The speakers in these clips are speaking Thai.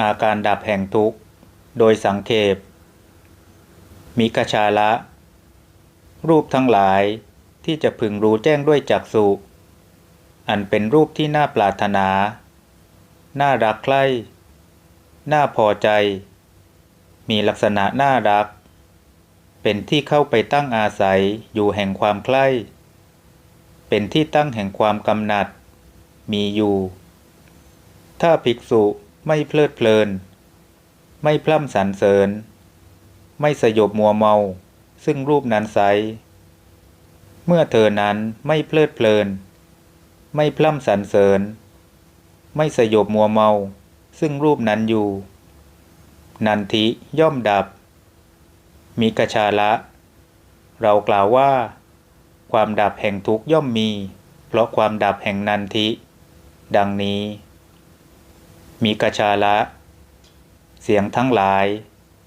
อาการดับแห่งทุกข์ โดยสังเขปมิกชาละ รูปทั้งหลายที่จะพึงรู้แจ้งด้วยจักษุอันเป็นรูปที่น่าปรารถนา น่ารักใคร่ น่าพอใจ มีลักษณะน่ารัก เป็นที่เข้าไปตั้งอาศัยอยู่แห่งความใคร่ เป็นที่ตั้งแห่งความกำหนัด มีอยู่ ถ้าภิกษุ ไม่เพลิดเพลิน ไม่พร่ำสรรเสริญ ไม่สยบมัวเมา ซึ่งรูปนั้นไซเมื่อเธอนั้นไม่เพลิดเพลิน ไม่พร่ำสรรเสริญ ไม่สยบมัวเมา ซึ่งรูปนั้นอยู่ นันทิย่อมดับ มีกชาละ เรากล่าวว่า ความดับแห่งทุกย่อมมี เพราะความดับแห่งนันทิ ดังนี้ มีกชาละ เสียงทั้งหลาย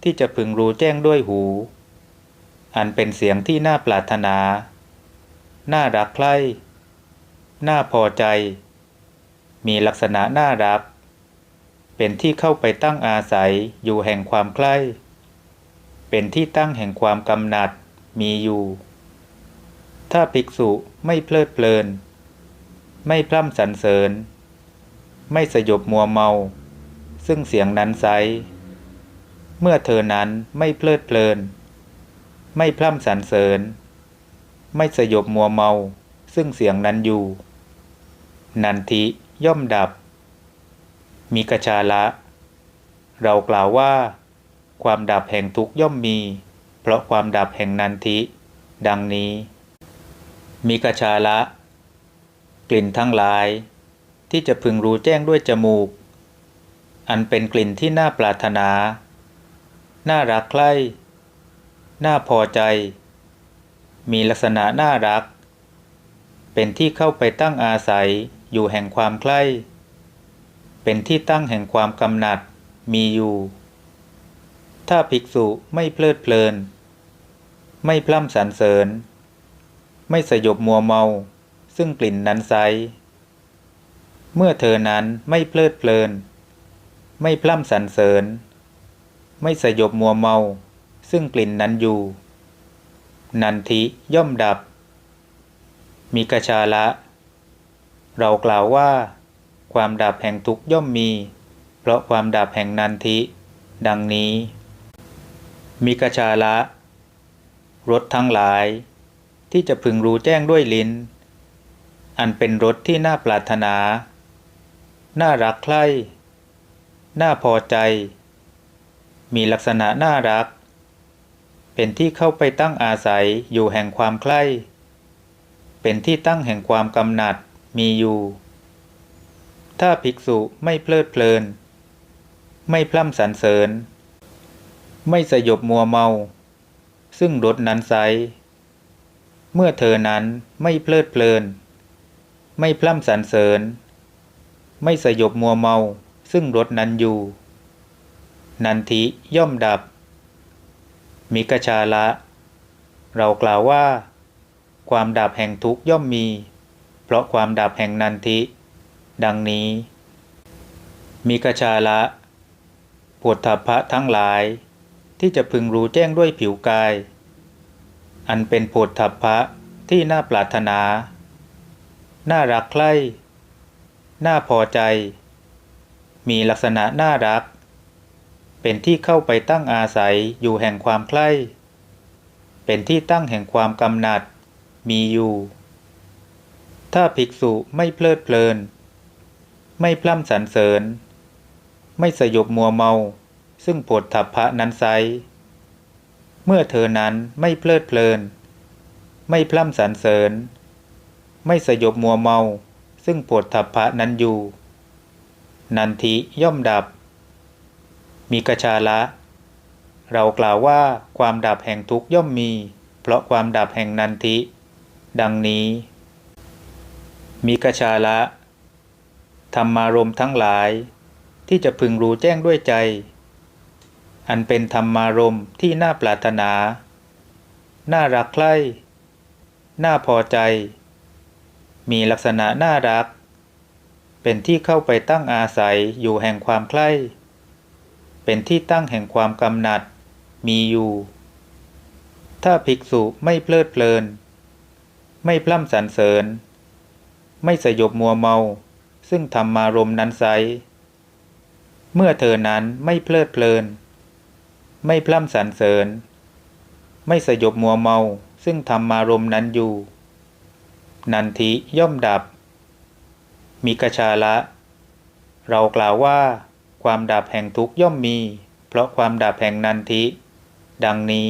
ที่จะพึงรู้แจ้งด้วยหู อันเป็นเสียงที่น่าปรารถนา น่ารักใคร่ น่าพอใจ มีลักษณะน่ารัก เป็นที่เข้าไปตั้งอาศัยอยู่แห่งความใคร่ เป็นที่ตั้งแห่งความกำหนัดมีอยู่ ถ้าภิกษุไม่เพลิดเพลิน ไม่พร่ำสรรเสริญ ไม่สยบมัวเมา ซึ่งเสียงนั้นไซเมื่อเธอนั้นไม่เพลิดเพลิน ไม่พร่ำสรรเสริญ ไม่สยบมัวเมา ซึ่งเสียงนั้นอยู่ นันทิย่อมดับ มีกชาละ เรากล่าวว่า ความดับแห่งทุกย่อมมี เพราะความดับแห่งนันทิ ดังนี้ มีกชาละ กลิ่นทั้งหลาย ที่จะพึงรู้แจ้งด้วยจมูก อันเป็นกลิ่นที่น่าปรารถนา น่ารักใคร่น่าพอใจ มีลักษณะน่ารัก เป็นที่เข้าไปตั้งอาศัยอยู่แห่งความใคร่เป็นที่ตั้งแห่งความกำหนัดมีอยู่ ถ้าภิกษุไม่เพลิดเพลิน ไม่พร่ำสรรเสริญ ไม่สยบมัวเมา ซึ่งกลิ่นนั้นไซ เมื่อเธอนั้นไม่เพลิดเพลิน ไม่พร่ำสรรเสริญ ไม่สยบมัวเมา ซึ่งกลิ่นนั้นอยู่ นันทิย่อมดับ มีกชาละ เรากล่าวว่า ความดับแห่งทุกย่อมมี เพราะความดับแห่งนันทิ ดังนี้ มีกชาละรสทั้งหลาย ที่จะพึงรู้แจ้งด้วยลิ้น อันเป็นรสที่น่าปรารถนา น่ารักใคร่น่าพอใจ มีลักษณะน่ารัก เป็นที่เข้าไปตั้งอาศัยอยู่แห่งความใคร่เป็นที่ตั้งแห่งความกำหนัดมีอยู่ ถ้าภิกษุไม่เพลิดเพลิน ไม่พร่ำสรรเสริญ ไม่สยบมัวเมา ซึ่งรสนั้นไซเมื่อเธอนั้นไม่เพลิดเพลิน ไม่พร่ำสรรเสริญ ไม่สยบมัวเมา ซึ่งรสนั้นอยู่ นันทิย่อมดับ มิกชาละ เรากล่าวว่า ความดับแห่งทุกย่อมมี เพราะความดับแห่งนันทิ ดังนี้ มิกชาละปวดทัพะทั้งหลาย ที่จะพึงรู้แจ้งด้วยผิวกาย อันเป็นโพธทัพพะที่น่าปรารถนา น่ารักใคร่ น่าพอใจ มีลักษณะน่ารัก เป็นที่เข้าไปตั้งอาศัยอยู่แห่งความใคร่เป็นที่ตั้งแห่งความกำหนัด มีอยู่ ถ้าภิกษุไม่เพลิดเพลิน ไม่พร่ำสรรเสริญ ไม่สยบมัวเมา ซึ่งโพธทัพพะนั้นไซเมื่อเธอนั้นไม่เพลิดเพลิน ไม่พร่ำสรรเสริญ ไม่สยบมัวเมา ซึ่งโพธทัพพะนั้นอยู่ นันทิย่อมดับ มีกชาละ เรากล่าวว่าความดับแห่งทุกย่อมมี เพราะความดับแห่งนันทิ ดังนี้ มีกชาละธรรมารมทั้งหลาย ที่จะพึงรู้แจ้งด้วยใจ อันเป็นธรรมารมที่น่าปรารถนา น่ารักใคร่ น่าพอใจ มีลักษณะน่ารัก เป็นที่เข้าไปตั้งอาศัยอยู่แห่งความใคร่เป็นที่ตั้งแห่งความกำหนัด มีอยู่ ถ้าภิกษุไม่เพลิดเพลิน ไม่พล่ำสรรเสริญ ไม่สยบมัวเมา ซึ่งธรรมารมนั้นไซเมื่อเธอนั้นไม่เพลิดเพลิน ไม่พล่ำสรรเสริญ ไม่สยบมัวเมา ซึ่งธรรมารมนั้นอยู่ นันทิย่อมดับ มีกชาละ เรากล่าวว่า ความดับแห่งทุกย่อมมี เพราะความดับแห่งนันทิ ดังนี้